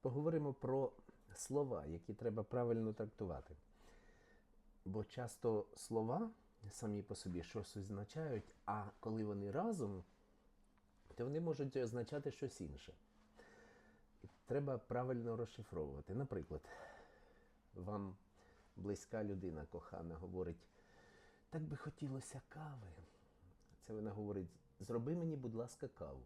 Поговоримо про слова, які треба правильно трактувати. Бо часто слова самі по собі щось означають, а коли вони разом, то вони можуть означати щось інше. І треба правильно розшифровувати. Наприклад, вам близька людина кохана говорить, так би хотілося кави. Це вона говорить: зроби мені, будь ласка, каву.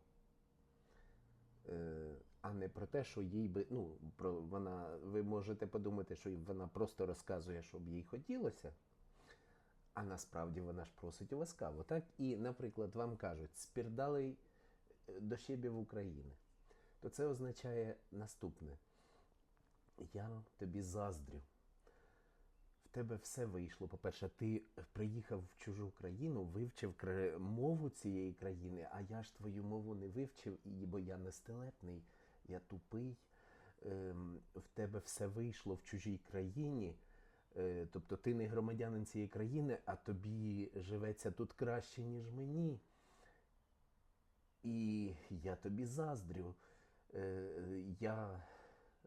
Е, не про те, що їй би. Ну, про вона, ви можете подумати, що вона просто розказує, щоб їй хотілося. А насправді вона ж просить у вас каву. Так? І, наприклад, вам кажуть, спірдалий е, до щебів України. То це означає наступне: Я тобі заздрю. В тебе все вийшло. По-перше, ти приїхав в чужу країну, вивчив мову цієї країни, а я ж твою мову не вивчив, бо я нестелепний, я тупий. Ем, в тебе все вийшло в чужій країні. Е, тобто ти не громадянин цієї країни, а тобі живеться тут краще, ніж мені. І я тобі заздрю. Е, я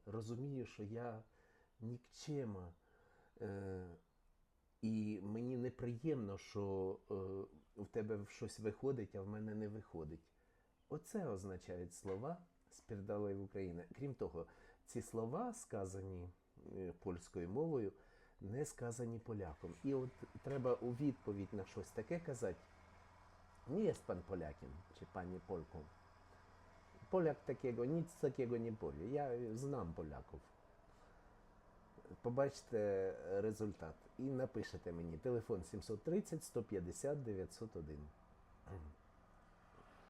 розумію, що я нікчема. Е, і мені неприємно, що в тебе щось виходить, а в мене не виходить. Оце означають слова спірдалої в Україні. Крім того, ці слова, сказані е, польською мовою, не сказані поляком. І от треба у відповідь на щось таке казати. Nie jest pan Polakiem, czy panie Polką. Polak takiego, nic takiego nie powie. Ja znam Polaków. Побачите результат і напишете мені телефон 730 150 901.